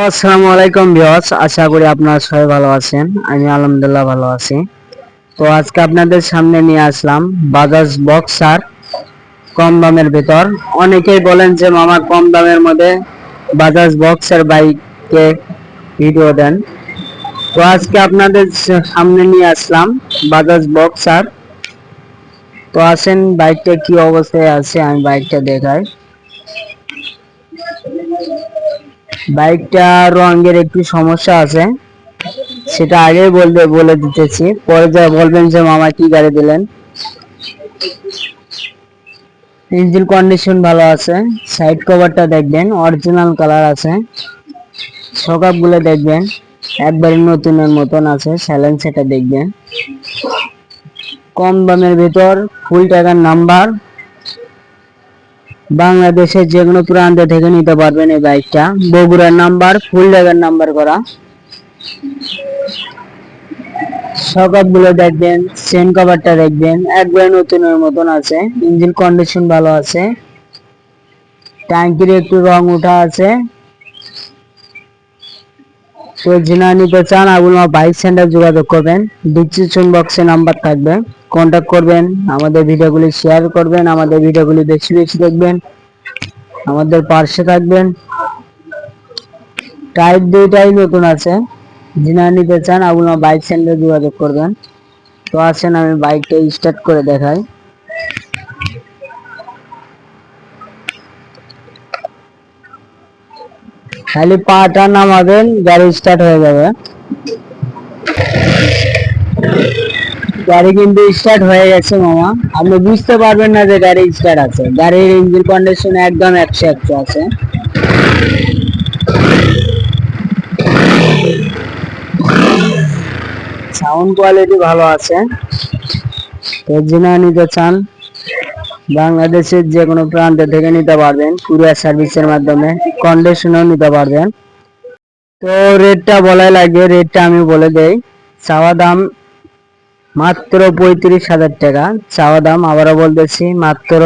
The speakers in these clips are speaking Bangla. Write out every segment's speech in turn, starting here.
আসসালামু আলাইকুম ভিউয়ার্স, আশা করি আপনারা সবাই ভালো আছেন। আমি আলহামদুলিল্লাহ ভালো আছি। তো আজকে আপনাদের সামনে নিয়ে আসলাম বাজাজ বক্সার কম দামের ভিতর। অনেকেই বলেন যে, মামা, কম দামের মধ্যে বাজাজ বক্সার বাইকে ভিডিও দেন। তো আজকে আপনাদের সামনে নিয়ে আসলাম বাজাজ বক্সার তো আসেন, বাইকটা কি অবস্থায় আছে, আমি বাইকটা দেখাই। বাইকটা রঙের একটু সমস্যা আছে। সেটা আগেই বলবে, বলে দিতেছি। পরে যা বলবেন যে মামা কি গাড়ি দিলেন। ইঞ্জিন কন্ডিশন ভালো আছে। সাইড কভারটা দেখবেন অরিজিনাল কালার আছে। সকাপগুলো দেখবেন। একবারে নতুনের মতন আছে স্যালেন সেটা দেখবেন। কম দামের ভিতর ফুল টাকার নাম্বার বাংলাদেশের যে কোনো প্রান্ত থেকে নিতে পারবেন এই বাইকটা। বগুড়ার নাম্বার ফুল ড্রাইভার নাম্বার করা। সকাপগুলো দেখবেন চেন কভারটা দেখবেন। একবারে নতুনের মতন আছে ইঞ্জিন কন্ডিশন ভালো আছে। ট্যাঙ্কির একটু রং উঠা আছে। তো যিনা নিতে চান, আবুল মা বাইক সেন্টার যোগাযোগ করবেন। ডিসক্রিপশন বক্সে নাম্বার থাকবে। কন্ট্যাক্ট করবেন, আমাদের ভিডিওগুলি শেয়ার করবেন, আমাদের ভিডিওগুলি বেশি বেশি দেখবেন, আমাদের পার্শ্বে থাকবেন। টাইপ দুইটাই নতুন আছে। যিনা নিতে চান, আবুল মা বাইক সেন্টার যোগাযোগ করবেন। তো আসেন, আমি বাইকটা স্টার্ট করে দেখাই। খালি পাটা নামাবেন, গাড়ি স্টার্ট হয়ে যাবে। গাড়ি কিন্তু স্টার্ট হয়ে গেছে, মামা। আপনি বুঝতে পারবেন না যে গাড়ি স্টার্ট আছে। গাড়ির ইঞ্জিন কন্ডিশন একদম একশো একশো আছে। সাউন্ড কোয়ালিটি ভালো আছে। তো যিনি নিতে চান। বাংলাদেশের যে কোনো প্রান্ত থেকে নিতে পারবেন, কুরিয়ার সার্ভিসের মাধ্যমে কন্ডিশনও নিতে পারবেন। তো রেটটা বলাই লাগে রেটটা আমি বলে দেই, চাওয়া দাম মাত্র পঁয়ত্রিশ হাজার টাকা। চাওয়া দাম আবারও বলতেছি, মাত্র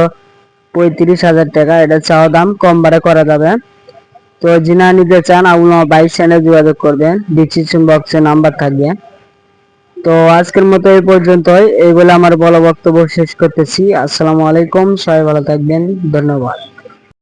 পঁয়ত্রিশ হাজার টাকা। এটা চাওয়া দাম কম বারে করা যাবে। তো যিনা নিতে চান, আপনার বাইশ চ্যানেল যোগাযোগ করবেন ডিসক্রিপশন বক্সে নাম্বার থাকবে। তো আজকের মতো এই পর্যন্তই। এই বলে আমার বলা বক্তব্য শেষ করতেছি। আসসালামু আলাইকুম। সবাই ভালো থাকবেন। ধন্যবাদ।